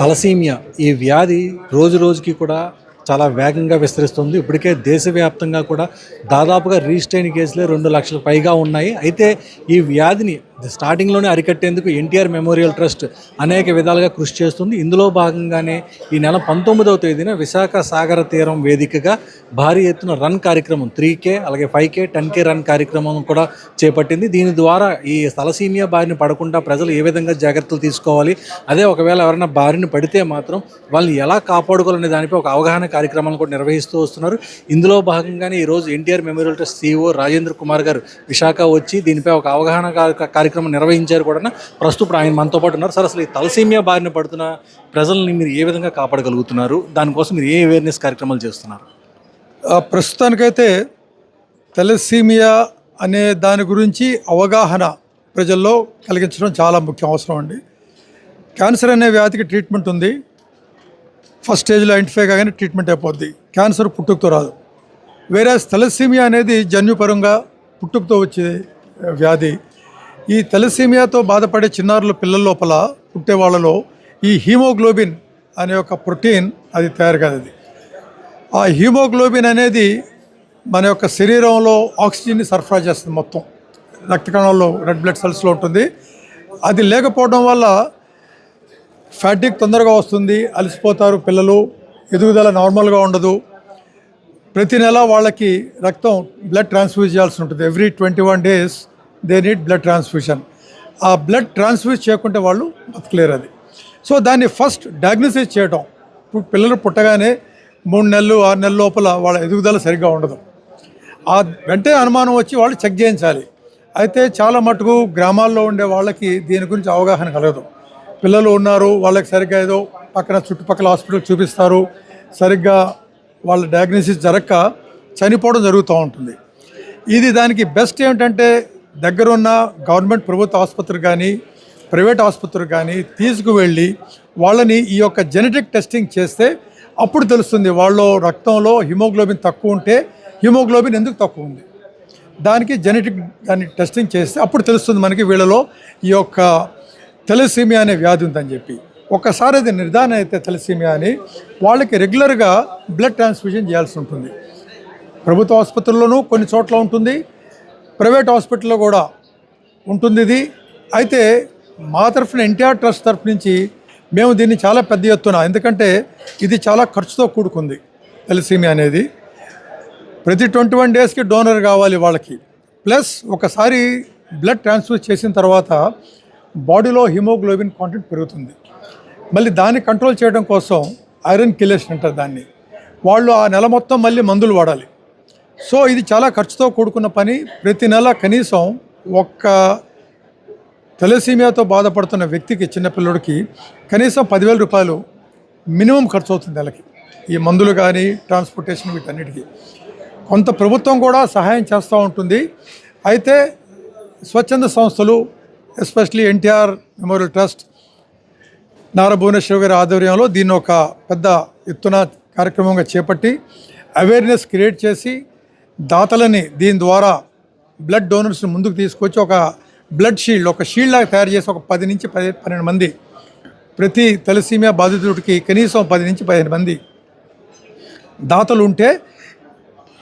Thalassaemia ఈ వ్యాధి రోజు రోజుకి కూడా చాలా వేగంగా విస్తరిస్తుంది. ఇప్పటికే దేశవ్యాప్తంగా కూడా దాదాపుగా రిజిస్టైన్ కేసులే రెండు లక్షల పైగా ఉన్నాయి. అయితే ఈ వ్యాధిని స్టార్టింగ్లోనే అరికట్టేందుకు ఎన్టీఆర్ మెమోరియల్ ట్రస్ట్ అనేక విధాలుగా కృషి చేస్తుంది. ఇందులో భాగంగానే ఈ నెల పంతొమ్మిదవ తేదీన విశాఖ సాగర తీరం వేదికగా భారీ ఎత్తున రన్ కార్యక్రమం త్రీ కే అలాగే five K ten K run కార్యక్రమం కూడా చేపట్టింది. దీని ద్వారా ఈ తలసీమియా బారిన పడకుండా ప్రజలు ఏ విధంగా జాగ్రత్తలు తీసుకోవాలి అదే ఒకవేళ ఎవరైనా బారిన పడితే మాత్రం వాళ్ళని ఎలా కాపాడుకోవాలనే దానిపై ఒక అవగాహన కార్యక్రమాలను కూడా నిర్వహిస్తూ వస్తున్నారు. ఇందులో భాగంగానే ఈరోజు NTR memorial trust CEO Rajendra Kumar గారు విశాఖ వచ్చి దీనిపై ఒక అవగాహన కార్య- కార్యక్రమం నిర్వహించారు కూడా ప్రస్తుతం ఆయన మనతో పాటు ఉన్నారు. సార్ అసలు ఈ తలసీమియా బారిన పడుతున్న ప్రజల్ని మీరు ఏ విధంగా కాపాడగలుగుతున్నారు? దానికోసం మీరు ఏ అవేర్నెస్ కార్యక్రమాలు చేస్తున్నారు? ప్రస్తుతానికైతే తెలసీమియా అనే దాని గురించి అవగాహన ప్రజల్లో కలిగించడం చాలా ముఖ్యం అవసరం అండి. క్యాన్సర్ అనే వ్యాధికి ట్రీట్మెంట్ ఉంది. ఫస్ట్ స్టేజ్లో ఐడెంటిఫై కాగానే ట్రీట్మెంట్ అయిపోద్ది. క్యాన్సర్ పుట్టుకతో రాదు. వేరే తెలసీమియా అనేది జన్యుపరంగా పుట్టుకతో వచ్చే వ్యాధి. ఈ తెలసీమియాతో బాధపడే చిన్నారుల పిల్లల లోపల పుట్టే వాళ్ళలో ఈ హీమోగ్లోబిన్ అనే ఒక ప్రోటీన్ అది తయారు కాదు ఆ హీమోగ్లోబిన్ అనేది మన యొక్క శరీరంలో ఆక్సిజన్ని సరఫరా చేస్తుంది మొత్తం. రక్త కణాల్లో రెడ్ బ్లడ్ సెల్స్లో ఉంటుంది. అది లేకపోవడం వల్ల ఫ్యాటిక్ తొందరగా వస్తుంది అలసిపోతారు పిల్లలు ఎదుగుదల నార్మల్గా ఉండదు. ప్రతి నెల వాళ్ళకి రక్తం బ్లడ్ ట్రాన్స్ఫ్యూజ్ చేయాల్సి ఉంటుంది. Every twenty one days they need blood transfusion ఆ బ్లడ్ ట్రాన్స్ఫ్యూజ్ చేయకుంటే వాళ్ళు బతకలేరు అది. సో దాన్ని ఫస్ట్ డయాగ్నోసిస్ చేయటం. ఇప్పుడు పిల్లలు పుట్టగానే మూడు నెలలు ఆరు నెలల లోపల వాళ్ళ ఎదుగుదల సరిగ్గా ఉండదు. ఆ వెంటనే అనుమానం వచ్చి వాళ్ళు చెక్ చేయించాలి. అయితే చాలా మటుకు గ్రామాల్లో ఉండే వాళ్ళకి దీని గురించి అవగాహన కలగదు. పిల్లలు ఉన్నారు వాళ్ళకి సరిగ్గా ఏదో పక్కన చుట్టుపక్కల హాస్పిటల్ చూపిస్తారు. సరిగ్గా వాళ్ళ డయాగ్నోసిస్ జరగక చనిపోవడం జరుగుతూ ఉంటుంది. ఇది దానికి బెస్ట్ ఏమిటంటే దగ్గరున్న గవర్నమెంట్ ప్రభుత్వ ఆసుపత్రి కానీ ప్రైవేట్ ఆసుపత్రి కానీ తీసుకువెళ్ళి వాళ్ళని ఈ యొక్క జెనెటిక్ టెస్టింగ్ చేస్తే అప్పుడు తెలుస్తుంది వాళ్ళు రక్తంలో హిమోగ్లోబిన్ తక్కువ ఉంటే హిమోగ్లోబిన్ ఎందుకు తక్కువ ఉంది. దానికి జెనెటిక్ దాన్ని టెస్టింగ్ చేస్తే అప్పుడు తెలుస్తుంది మనకి వీళ్ళలో ఈ యొక్క తెలసీమియా అనే వ్యాధి ఉందని చెప్పి. ఒక్కసారి అది నిర్ధారణ అయితే తెలసీమియా అని వాళ్ళకి రెగ్యులర్గా బ్లడ్ ట్రాన్స్ఫ్యూజన్ చేయాల్సి ఉంటుంది. ప్రభుత్వ ఆసుపత్రుల్లోనూ కొన్ని చోట్ల ఉంటుంది. ప్రైవేట్ హాస్పిటల్లో కూడా ఉంటుంది ఇది. అయితే మా తరఫున ఎన్టీఆర్ ట్రస్ట్ తరఫు నుంచి మేము దీన్ని చాలా పెద్ద ఎత్తున ఎందుకంటే ఇది చాలా ఖర్చుతో కూడుకుంది తెలసీమియా అనేది. ప్రతి ట్వంటీ వన్ డేస్కి డోనర్ కావాలి వాళ్ళకి. ప్లస్ ఒకసారి బ్లడ్ ట్రాన్స్ఫర్ చేసిన తర్వాత బాడీలో హిమోగ్లోబిన్ కాంటెంట్ పెరుగుతుంది. మళ్ళీ దాన్ని కంట్రోల్ చేయడం కోసం ఐరన్ కిలేషన్ అంటారు దాన్ని. వాళ్ళు ఆ నెల మొత్తం మళ్ళీ మందులు వాడాలి. సో ఇది చాలా ఖర్చుతో కూడుకున్న పని. ప్రతి నెల కనీసం ఒక్క తెలసీమియాతో బాధపడుతున్న వ్యక్తికి చిన్నపిల్లడికి కనీసం పదివేల రూపాయలు మినిమం ఖర్చు అవుతుంది నెలకి. ఈ మందులు కానీ ట్రాన్స్పోర్టేషన్ వీటన్నిటికీ. కొంత ప్రభుత్వం కూడా సహాయం చేస్తూ ఉంటుంది. అయితే స్వచ్ఛంద సంస్థలు especially NTR memorial trust Nara Bhuvaneshwar గారి ఆధ్వర్యంలో దీన్ని ఒక పెద్ద ఎత్తున కార్యక్రమంగా చేపట్టి అవేర్నెస్ క్రియేట్ చేసి దాతలని దీని ద్వారా బ్లడ్ డోనర్స్ని ముందుకు తీసుకొచ్చి ఒక బ్లడ్ షీల్డ్ ఒక షీల్డ్ లాగా తయారు చేసి ఒక పది నుంచి పది పన్నెండు మంది ప్రతి తలసీమియా బాధితుడికి కనీసం పది నుంచి పదిహేను మంది దాతలు ఉంటే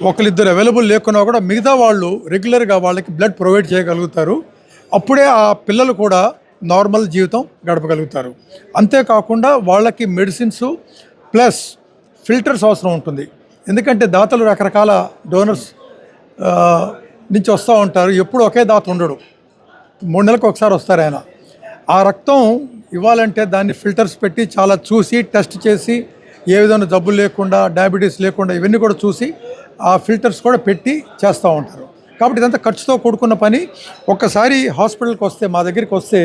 ఒకరిద్దరు అవైలబుల్ లేకున్నా కూడా మిగతా వాళ్ళు రెగ్యులర్గా వాళ్ళకి బ్లడ్ ప్రొవైడ్ చేయగలుగుతారు. అప్పుడే ఆ పిల్లలు కూడా నార్మల్ జీవితం గడపగలుగుతారు. అంతేకాకుండా వాళ్ళకి మెడిసిన్స్ ప్లస్ ఫిల్టర్స్ అవసరం ఉంటుంది. ఎందుకంటే దాతలు రకరకాల డోనర్స్ నుంచి వస్తూ ఉంటారు. ఎప్పుడు ఒకే దాత ఉండడు. మూడు నెలలకు ఒకసారి వస్తారు ఆయన. ఆ రక్తం ఇవ్వాలంటే దాన్ని ఫిల్టర్స్ పెట్టి చాలా చూసి టెస్ట్ చేసి ఏ విధమైన జబ్బులు లేకుండా డయాబెటీస్ లేకుండా ఇవన్నీ కూడా చూసి ఆ ఫిల్టర్స్ కూడా పెట్టి చేస్తూ ఉంటారు. కాబట్టి ఇదంతా ఖర్చుతో కూడుకున్న పని. ఒక్కసారి హాస్పిటల్కి వస్తే మా దగ్గరికి వస్తే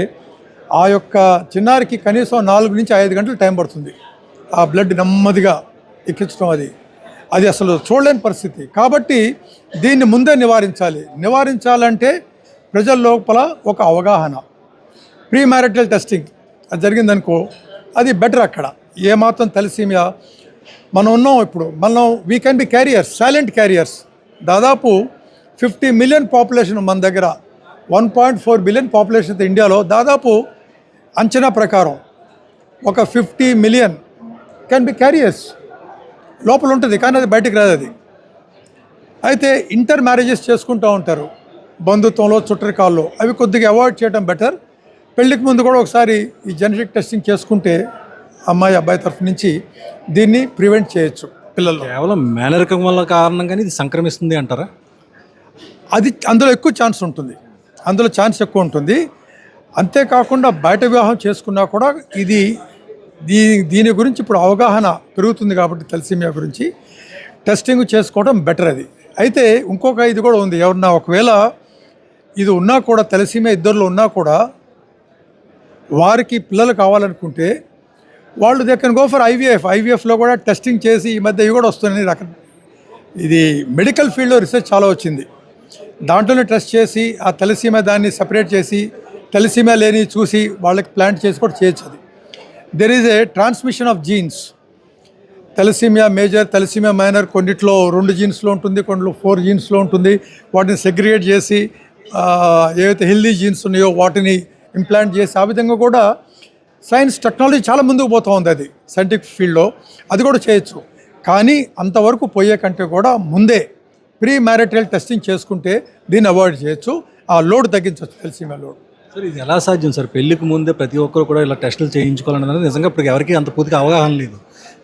ఆ యొక్క చిన్నారికి కనీసం నాలుగు నుంచి ఐదు గంటలు టైం పడుతుంది. ఆ బ్లడ్ నెమ్మదిగా ఎక్కించడం అది. అది అసలు చూడలేని పరిస్థితి. కాబట్టి దీన్ని ముందే నివారించాలి. నివారించాలంటే ప్రజల లోపల ఒక అవగాహన. Pre marital testing. అది జరిగిందనుకో అది బెటర్ అక్కడ. ఏమాత్రం తలసీమియా. మనం ఉన్నాం ఇప్పుడు. మనం we can be carriers silent carriers దాదాపు ఫిఫ్టీ మిలియన్ పాపులేషన్ మన దగ్గర. One point four billion population ఇండియాలో దాదాపు అంచనా ప్రకారం ఒక fifty million can be carriers లోపల ఉంటుంది కానీ అది బయటికి రాదు అది. అయితే ఇంటర్ మ్యారేజెస్ చేసుకుంటూ ఉంటారు. బంధుత్వంలో చుట్టరికాల్లో అవి కొద్దిగా అవాయిడ్ చేయడం బెటర్. పెళ్ళికి ముందు కూడా ఒకసారి ఈ జెనెటిక్ టెస్టింగ్ చేసుకుంటే అమ్మాయి అబ్బాయి తరఫు నుంచి దీన్ని ప్రివెంట్ చేయొచ్చు పిల్లల్లో. కేవలం మేనరికం వల్ల కారణంగానే ఇది సంక్రమిస్తుంది అంటారా? అది అందులో ఎక్కువ ఛాన్స్ ఉంటుంది. అందులో ఛాన్స్ ఎక్కువ ఉంటుంది. అంతేకాకుండా బయట వివాహం చేసుకున్నా కూడా ఇది దీ దీని గురించి ఇప్పుడు అవగాహన పెరుగుతుంది కాబట్టి తలసీమియా గురించి టెస్టింగ్ చేసుకోవడం బెటర్ అది. అయితే ఇంకొక ఇది కూడా ఉంది. ఎవరన్నా ఒకవేళ ఇది ఉన్నా కూడా తలసీమియా ఇద్దరిలో ఉన్నా కూడా వారికి పిల్లలు కావాలనుకుంటే వాళ్ళు they can go for IVF. ఐవీఎఫ్లో కూడా టెస్టింగ్ చేసి ఈ మధ్య ఇవి కూడా వస్తున్నాయి రక ఇది మెడికల్ ఫీల్డ్లో రీసెర్చ్ చాలా వచ్చింది. దాంట్లోనే టెస్ట్ చేసి ఆ తలసీమ దాన్ని సపరేట్ చేసి తలసీమ లేని చూసి వాళ్ళకి ప్లాంట్ చేసి కూడా చేయొచ్చు అది. There is a transmission of genes thalassemia major thalassemia minor కొన్నిట్లో రెండు జీన్స్లో ఉంటుంది కొన్నిలో ఫోర్ జీన్స్లో ఉంటుంది. వాటిని సెగ్రిగేట్ చేసి ఏవైతే హెల్దీ జీన్స్ ఉన్నాయో వాటిని ఇంప్లాంట్ చేసి ఆ విధంగా కూడా సైన్స్ టెక్నాలజీ చాలా ముందుకు పోతూ ఉంది అది సైంటిఫిక్ ఫీల్డ్లో అది కూడా చేయొచ్చు. కానీ అంతవరకు పోయే కంటే కూడా ముందే ప్రీ మ్యారిటల్ టెస్టింగ్ చేసుకుంటే దీన్ని అవాయిడ్ చేయొచ్చు. ఆ లోడ్ తగ్గించవచ్చు తెలసీమియా లోడ్. సార్ ఇది ఎలా సాధ్యం సార్? పెళ్ళికి ముందే ప్రతి ఒక్కరు కూడా ఇలా టెస్టులు చేయించుకోవాలన్నది నిజంగా ఇప్పుడు ఎవరికి అంత పూర్తిగా అవగాహన లేదు.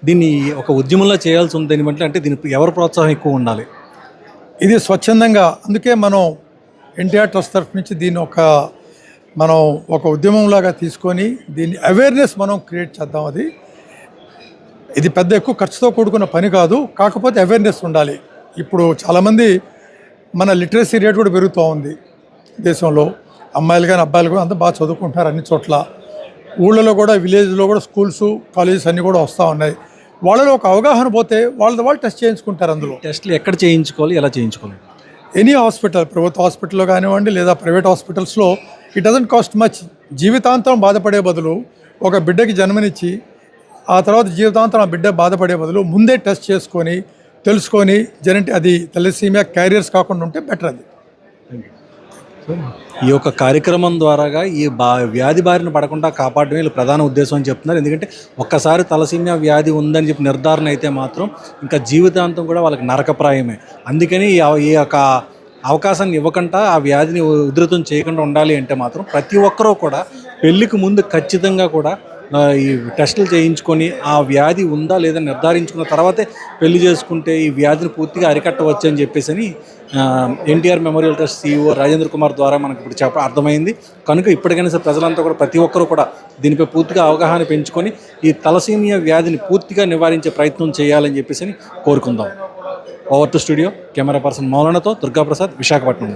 దీన్ని ఒక ఉద్యమంలో చేయాల్సి ఉంది దీని బట్టి అంటే దీనికి ఎవరు ప్రోత్సాహం ఎక్కువ ఉండాలి? ఇది స్వచ్ఛందంగా అందుకే మనం ఎన్టీఆర్ ట్రస్ట్ తరఫు నుంచి దీన్ని ఒక మనం ఒక ఉద్యమంలాగా తీసుకొని దీన్ని అవేర్నెస్ మనం క్రియేట్ చేద్దాం అది. ఇది పెద్ద ఎక్కువ ఖర్చుతో కూడుకున్న పని కాదు కాకపోతే అవేర్నెస్ ఉండాలి. ఇప్పుడు చాలామంది మన లిటరసీ రేట్ కూడా పెరుగుతూ ఉంది దేశంలో. అమ్మాయిలు కానీ అబ్బాయిలు కూడా అంతా బాగా చదువుకుంటున్నారు అన్ని చోట్ల. ఊళ్ళలో కూడా విలేజ్లో కూడా స్కూల్స్ కాలేజెస్ అన్నీ కూడా వస్తూ ఉన్నాయి. వాళ్ళలో ఒక అవగాహన పోతే వాళ్ళ వాళ్ళు టెస్ట్ చేయించుకుంటారు అందులో. టెస్టులు ఎక్కడ చేయించుకోవాలి ఎలా చేయించుకోవాలి? ఎనీ హాస్పిటల్ ప్రభుత్వ హాస్పిటల్లో కానివ్వండి లేదా ప్రైవేట్ హాస్పిటల్స్లో ఇట్ డజంట్ కాస్ట్ మచ్. జీవితాంతం బాధపడే బదులు ఒక బిడ్డకి జన్మనిచ్చి ఆ తర్వాత జీవితాంతం ఆ బిడ్డ బాధపడే బదులు ముందే టెస్ట్ చేసుకొని తెలుసుకొని జనటి అది తెలసీమియా క్యారియర్స్ కాకుండా ఉంటే బెటర్ అది. ఈ యొక్క కార్యక్రమం ద్వారాగా ఈ బా వ్యాధి బారిన పడకుండా కాపాడడం వీళ్ళు ప్రధాన ఉద్దేశం అని చెప్తున్నారు. ఎందుకంటే ఒక్కసారి తలసీమియా వ్యాధి ఉందని చెప్పి నిర్ధారణ అయితే మాత్రం ఇంకా జీవితాంతం కూడా వాళ్ళకి నరకప్రాయమే. అందుకని ఈ ఈ యొక్క అవకాశాన్ని ఇవ్వకుండా ఆ వ్యాధిని ఉధృతం చేయకుండా ఉండాలి అంటే మాత్రం ప్రతి ఒక్కరూ కూడా పెళ్ళికి ముందు ఖచ్చితంగా కూడా ఈ టెస్టులు చేయించుకొని ఆ వ్యాధి ఉందా లేదా నిర్ధారించుకున్న తర్వాతే పెళ్ళి చేసుకుంటే ఈ వ్యాధిని పూర్తిగా అరికట్టవచ్చు అని చెప్పేసి అని NTR memorial trust CEO Rajendra Kumar ద్వారా మనకు ఇప్పుడు చెప్ప అర్థమైంది. కనుక ఇప్పటికైనా సరే ప్రజలంతా కూడా ప్రతి ఒక్కరూ కూడా దీనిపై పూర్తిగా అవగాహన పెంచుకొని ఈ తలసీమియా వ్యాధిని పూర్తిగా నివారించే ప్రయత్నం చేయాలని చెప్పేసి అని కోరుకుందాం. Over to studio camera person మౌలనతో Durgaprasad Visakhapatnam